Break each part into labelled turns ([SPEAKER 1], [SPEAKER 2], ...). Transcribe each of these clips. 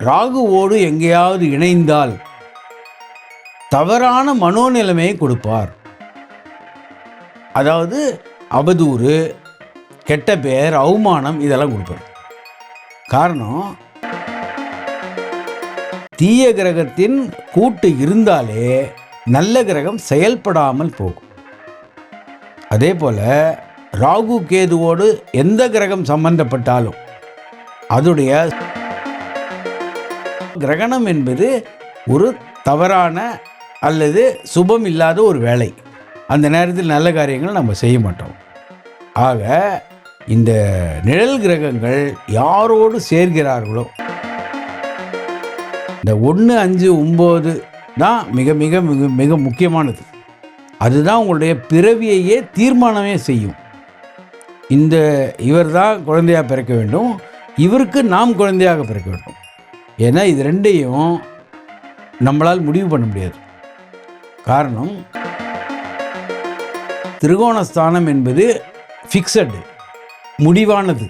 [SPEAKER 1] ராகுவோடு எங்கேயாவது இணைந்தால் தவறான மனோநிலைமையை கொடுப்பார். அதாவது அவதூறு கெட்ட பேர் அவமானம் இதெல்லாம் கொடுப்பார். காரணம் தீய கிரகத்தின் கூட்டு இருந்தாலே நல்ல கிரகம் செயல்படாமல் போகும். அதே போல ராகு கேதுவோடு எந்த கிரகம் சம்பந்தப்பட்டாலும் அதுடைய கிரகணம் என்பது ஒரு தவறான அல்லது சுபம் இல்லாத ஒரு வேலை. அந்த நேரத்தில் நல்ல காரியங்கள் நம்ம செய்ய மாட்டோம். ஆக இந்த நிழல் கிரகங்கள் யாரோடு சேர்கிறார்களோ இந்த ஒன்று அஞ்சு ஒம்பது தான் மிக மிக மிக மிக முக்கியமானது. அதுதான் உங்களுடைய பிறவியையே தீர்மானமே செய்யும். இந்த இவர் தான் குழந்தையாக பிறக்க வேண்டும். இவருக்கு நாம் குழந்தையாக பிறக்க வேண்டும். ஏன்னா இது ரெண்டையும் நம்மளால் முடிவு பண்ண முடியாது. காரணம் திருகோணஸ்தானம் என்பது ஃபிக்ஸடு முடிவானது.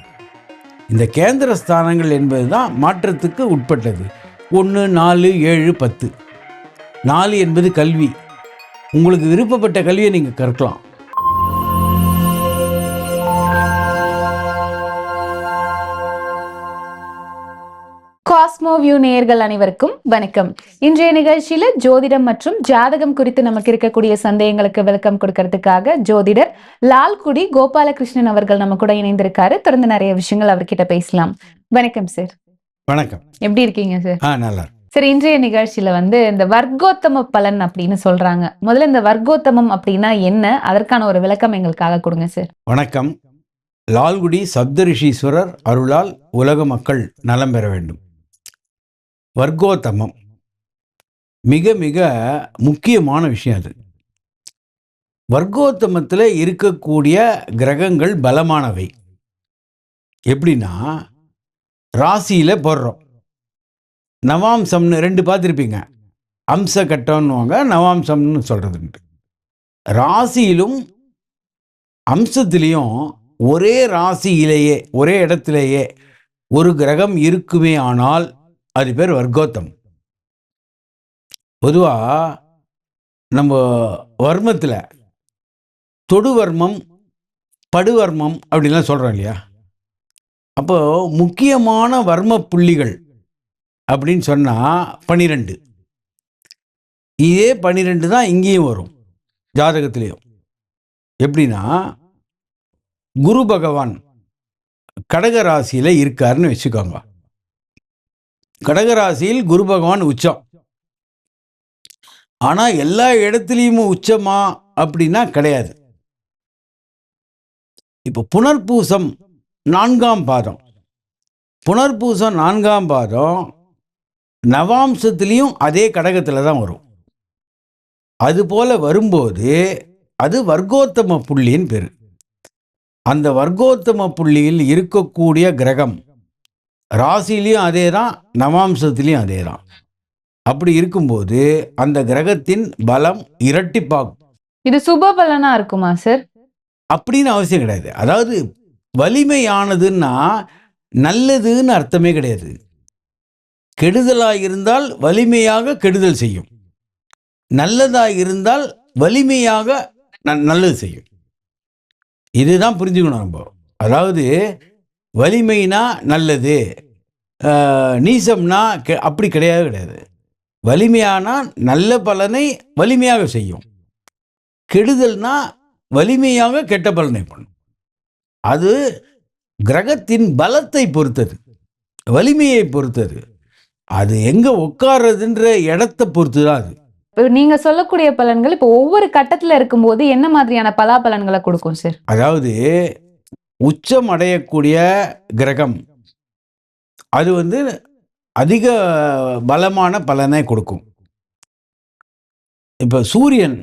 [SPEAKER 1] இந்த கேந்திர ஸ்தானங்கள் என்பது தான் மாற்றத்துக்கு உட்பட்டது. ஒன்று நாலு ஏழு பத்து. நாலு என்பது கல்வி. உங்களுக்கு விருப்பப்பட்ட கல்வியை நீங்கள் கற்கலாம்.
[SPEAKER 2] காஸ்மோ வியூ நேயர்கள் அனைவருக்கும் வணக்கம். இன்றைய நிகழ்ச்சியில ஜோதிடம் மற்றும் ஜாதகம் குறித்து நமக்கு இருக்கக்கூடிய சந்தேகங்களுக்கு விளக்கம் கொடுக்கறதுக்காக ஜோதிடர் லால்குடி கோபாலகிருஷ்ணன் அவர்கள் நம்ம கூட இணைந்திருக்காரு. தொடர்ந்து நிறைய விஷயங்கள் அவர்கிட்ட பேசலாம். வணக்கம் சார்
[SPEAKER 1] வணக்கம்.
[SPEAKER 2] எப்படி இருக்கீங்க சார்
[SPEAKER 1] நல்லா.
[SPEAKER 2] சரி இன்றைய நிகழ்ச்சியில வந்து இந்த வர்க்கோத்தம பலன் அப்படின்னு சொல்றாங்க. முதல்ல இந்த வர்க்கோத்தமம் அப்படின்னா என்ன? அதற்கான ஒரு விளக்கம் எங்களுக்காக கொடுங்க சார்
[SPEAKER 1] வணக்கம். லால்குடி சப்தரிஷீஸ்வரர் அருளால் உலக மக்கள் நலம் பெற வேண்டும். வர்க்கோத்தமம். மிக மிக முக்கியமான விஷயம் அது. வர்க்கோத்தமத்தில் இருக்கக்கூடிய கிரகங்கள் பலமானவை. எப்படின்னா ராசியில் போடுறோம். நவாம்சம்னு ரெண்டு பார்த்துருப்பீங்க. அம்ச கட்டம்னுவாங்க நவாம்சம்னு சொல்கிறதுன்ட்டு ராசியிலும் அம்சத்திலையும் ஒரே ராசியிலேயே ஒரே இடத்துலேயே ஒரு கிரகம் இருக்குமே ஆனால் அது பேர் வர்க்கோத்தம். பொதுவாக நம்ம வர்மத்தில் தொடுவர்மம் படுவர்மம் அப்படின்லாம் சொல்கிறோம் இல்லையா? அப்போ முக்கியமான வர்ம புள்ளிகள் அப்படின்னு சொன்னால் பனிரெண்டு. இதே பனிரெண்டு தான் இங்கேயும் வரும் ஜாதகத்திலையும். எப்படின்னா குரு பகவான் கடக ராசியில் இருக்காருன்னு வச்சுக்கோங்க. கடகராசியில் குரு பகவான் உச்சம். ஆனால் எல்லா இடத்துலையும் உச்சமா அப்படின்னா கிடையாது. இப்போ புனர்பூசம் நான்காம் பாதம். புனர்பூசம் நான்காம் பாதம் நவாம்சத்துலேயும் அதே கடகத்தில் தான் வரும். அதுபோல் வரும்போது அது வர்க்கோத்தம புள்ளின்னு பேர். அந்த வர்க்கோத்தம புள்ளியில் இருக்கக்கூடிய கிரகம் ராசிலையும் அதே தான் நவாம்சத்துலேயும் அதே தான் அப்படி இருக்கும்போது அந்த கிரகத்தின் பலம் இரட்டிப்பாகும்.
[SPEAKER 2] இது சுப பலனா இருக்குமா சார்?
[SPEAKER 1] அப்படின்னு அவசியம் கிடையாது. அதாவது வலிமையானதுன்னா நல்லதுன்னு அர்த்தமே கிடையாது. கெடுதலாக இருந்தால் வலிமையாக கெடுதல் செய்யும். நல்லதாக இருந்தால் வலிமையாக நல்லது செய்யும். இதுதான் புரிஞ்சுக்கணும் நம்ம. அதாவது வலிமைனா நல்லது. நீசம்னா அப்படி கிடையாது கிடையாது. வலிமையானா நல்ல பலனை வலிமையாக செய்யும். கெடுதல்னா வலிமையாக கெட்ட பலனை பண்ணும். அது கிரகத்தின் பலத்தை பொறுத்தது. வலிமையை பொறுத்தது. அது எங்க உட்கார்றதுன்ற இடத்தை பொறுத்து தான் அது.
[SPEAKER 2] இப்ப நீங்க சொல்லக்கூடிய பலன்கள் இப்போ ஒவ்வொரு கட்டத்துல இருக்கும்போது என்ன மாதிரியான பலாபலன்களை கொடுக்கும் சார்?
[SPEAKER 1] அதாவது உச்சம் அடையக்கூடிய கிரகம். அது வந்து அதிக பலமான பலனை கொடுக்கும். இப்போ சூரியன்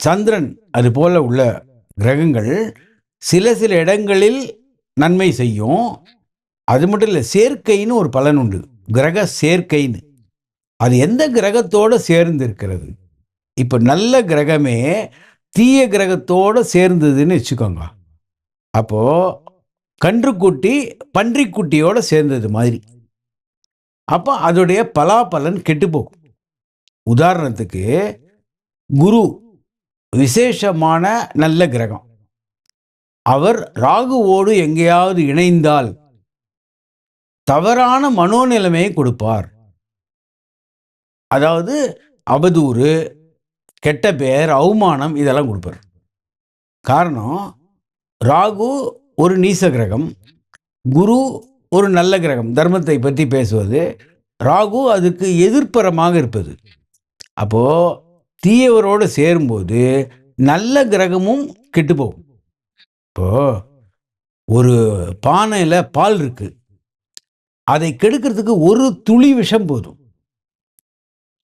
[SPEAKER 1] சந்திரன் அது போல் உள்ள கிரகங்கள் சில சில இடங்களில் நன்மை செய்யும். அது மட்டும் இல்லை சேர்க்கைன்னு ஒரு பலன் உண்டு. கிரக சேர்க்கைன்னு. அது எந்த கிரகத்தோட சேர்ந்து இருக்கிறது? இப்போ நல்ல கிரகமே தீய கிரகத்தோடு சேர்ந்ததுன்னு வச்சுக்கோங்க. அப்போது கன்றுக்குட்டி பன்றிக்குட்டியோடு சேர்ந்தது மாதிரி. அப்போ அதோடைய பலாபலன் கெட்டுப்போகும். உதாரணத்துக்கு குரு விசேஷமான நல்ல கிரகம். அவர் ராகுவோடு எங்கேயாவது இணைந்தால் தவறான மனோநிலைமையை கொடுப்பார். அதாவது அவதூறு கெட்ட பேர் அவமானம் இதெல்லாம் கொடுப்பார். காரணம் ராகு ஒரு நீச கிரகம் குரு ஒரு நல்ல கிரகம் தர்மத்தை பற்றி பேசுவது ராகு அதுக்கு எதிர்ப்பரமாக இருப்பது. அப்போ தீயவரோடு சேரும்போது நல்ல கிரகமும் கெட்டு போகும். இப்போ ஒரு பானையில் பால் இருக்குது அதை கெடுக்கிறதுக்கு ஒரு துளி விஷம் போதும்.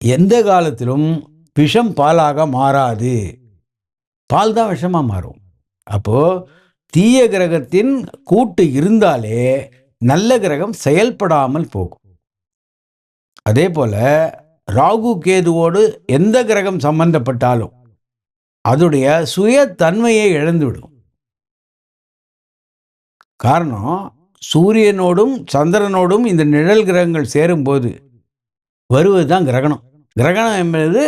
[SPEAKER 1] எந்த காலத்திலும் விஷம் பாலாக மாறாது. பால் தான் விஷமாக மாறும். அப்போது தீய கிரகத்தின் கூட்டு இருந்தாலே நல்ல கிரகம் செயல்படாமல் போகும். அதே போல ராகு கேதுவோடு எந்த கிரகம் சம்பந்தப்பட்டாலும் அதோடைய சுய தன்மையை இழந்துவிடும். காரணம் சூரியனோடும் சந்திரனோடும் இந்த நிழல் கிரகங்கள் சேரும்போது வருவது தான் கிரகணம். கிரகணம் என்பது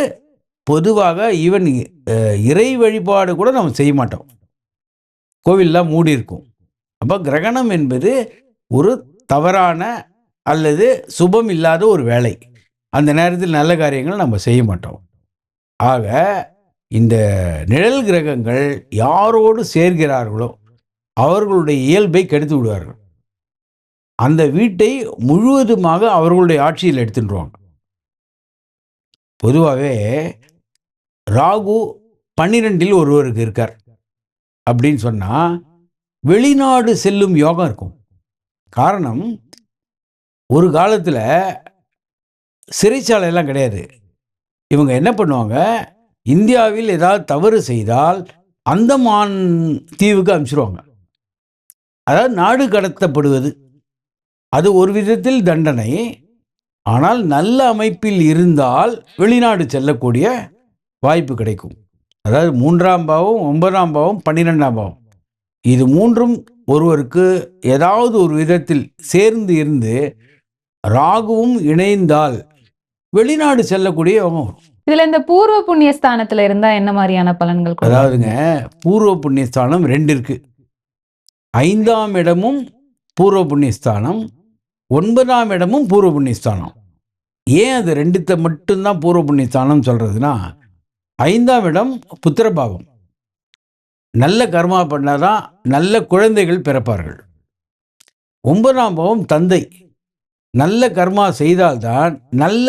[SPEAKER 1] பொதுவாக ஈவன் இறை வழிபாடு கூட நம்ம செய்ய மாட்டோம். கோவில்லாம் மூடி இருக்கும் அப்போ கிரகணம் என்பது ஒரு தவறான அல்லது சுபம் இல்லாத ஒரு வேலை. அந்த நேரத்தில் நல்ல காரியங்களை நம்ம செய்ய மாட்டோம். ஆக இந்த நிழல் கிரகங்கள் யாரோடு சேர்கிறார்களோ அவர்களுடைய இயல்பை கெடுத்து விடுவார்கள். அந்த வீட்டை முழுவதுமாக அவர்களுடைய ஆட்சியில் எடுத்துட்டுருவாங்க பொதுவாகவே ராகு பன்னிரெண்டில் ஒருவருக்கு இருக்கார். அப்படின்னு சொன்னால் வெளிநாடு செல்லும் யோகம் இருக்கும். காரணம் ஒரு காலத்தில் சிறைச்சாலையெல்லாம் கிடையாது. இவங்க என்ன பண்ணுவாங்க? இந்தியாவில் ஏதாவது தவறு செய்தால் அந்தமான் தீவுக்கு அனுப்பிச்சிடுவாங்க அதாவது நாடு கடத்தப்படுவது. அது ஒரு விதத்தில் தண்டனை. ஆனால் நல்ல அமைப்பில் இருந்தால் வெளிநாடு செல்லக்கூடிய வாய்ப்பு கிடைக்கும். அதாவது மூன்றாம் பாவம் ஒன்பதாம் பாவம் பன்னிரெண்டாம் பாவம். இது மூன்றும் ஒருவருக்கு ஏதாவது ஒரு விதத்தில் சேர்ந்து இருந்து ராகுவும் இணைந்தால் வெளிநாடு செல்லக்கூடிய யோகம் வரும்.
[SPEAKER 2] இதுல இந்த பூர்வ புண்ணிய ஸ்தானத்துல இருந்தா என்ன மாதிரியான பலன்கள்?
[SPEAKER 1] அதாவதுங்க பூர்வ புண்ணியஸ்தானம் ரெண்டு இருக்கு. ஐந்தாம் இடமும் பூர்வ புண்ணியஸ்தானம் ஒன்பதாம் இடமும் பூர்வ புண்ணியஸ்தானம். ஏன் அது ரெண்டுத்த மட்டும்தான் பூர்வ புண்ணியஸ்தானம் சொல்றதுன்னா ஐந்தாம் இடம் புத்திரபாவம். நல்ல கர்மா பண்ணால் தான் நல்ல குழந்தைகள் பிறப்பார்கள். ஒன்பதாம் பாவம் தந்தை. நல்ல கர்மா செய்தால்தான் நல்ல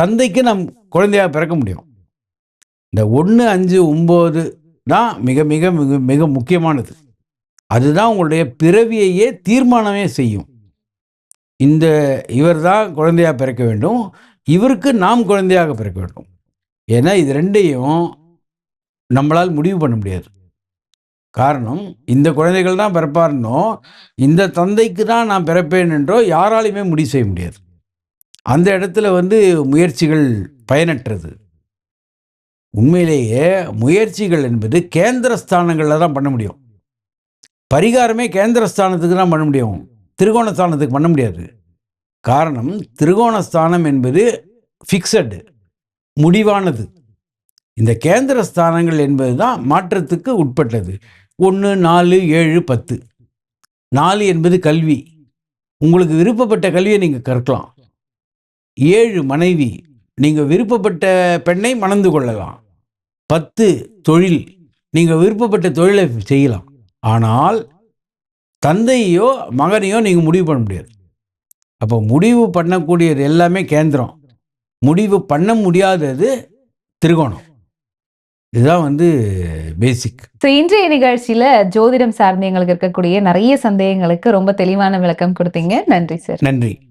[SPEAKER 1] தந்தைக்கு நம் குழந்தையாக பிறக்க முடியும். இந்த ஒன்று அஞ்சு ஒம்பது தான் மிக மிக மிக மிக முக்கியமானது. அதுதான் உங்களுடைய பிறவியையே தீர்மானமே செய்யும். இந்த இவர் தான் குழந்தையாக பிறக்க வேண்டும். இவருக்கு நாம் குழந்தையாக பிறக்க வேண்டும். ஏன்னா இது ரெண்டையும் நம்மளால் முடிவு பண்ண முடியாது. காரணம் இந்த குழந்தைகள் தான் பிறப்பார்னோ இந்த தந்தைக்கு தான் நான் பிறப்பேன் என்றோ யாராலையுமே முடிவு செய்ய முடியாது. அந்த இடத்துல வந்து முயற்சிகள் பயனற்றது. உண்மையிலேயே முயற்சிகள் என்பது கேந்திர ஸ்தானங்களில் தான் பண்ண முடியும். பரிகாரமே கேந்திர ஸ்தானத்துக்கு தான் பண்ண முடியும். திருகோணஸ்தானத்துக்கு பண்ண முடியாது. காரணம் திருகோணஸ்தானம் என்பது ஃபிக்ஸடு முடிவானது. இந்த கேந்திர ஸ்தானங்கள் என்பது தான் மாற்றத்துக்கு உட்பட்டது. ஒன்று நாலு ஏழு பத்து. நாலு என்பது கல்வி. உங்களுக்கு விருப்பப்பட்ட கல்வியை நீங்கள் கற்கலாம். ஏழு மனைவி. நீங்கள் விருப்பப்பட்ட பெண்ணை மணந்து கொள்ளலாம். பத்து தொழில். நீங்கள் விருப்பப்பட்ட தொழிலை செய்யலாம். ஆனால் தந்தையோ மகனையோ நீங்கள் முடிவு பண்ண முடியாது. அப்போ முடிவு பண்ணக்கூடியது எல்லாமே கேந்திரம். முடிவு பண்ண முடியாதது திரிகோணம். இதுதான் வந்து பேசிக்
[SPEAKER 2] So, இன்றைய நிகழ்ச்சியில ஜோதிடம் சார்ந்து எங்களுக்கு இருக்கக்கூடிய நிறைய சந்தேகங்களுக்கு ரொம்ப தெளிவான விளக்கம் கொடுத்தீங்க. நன்றி சார்.
[SPEAKER 1] நன்றி.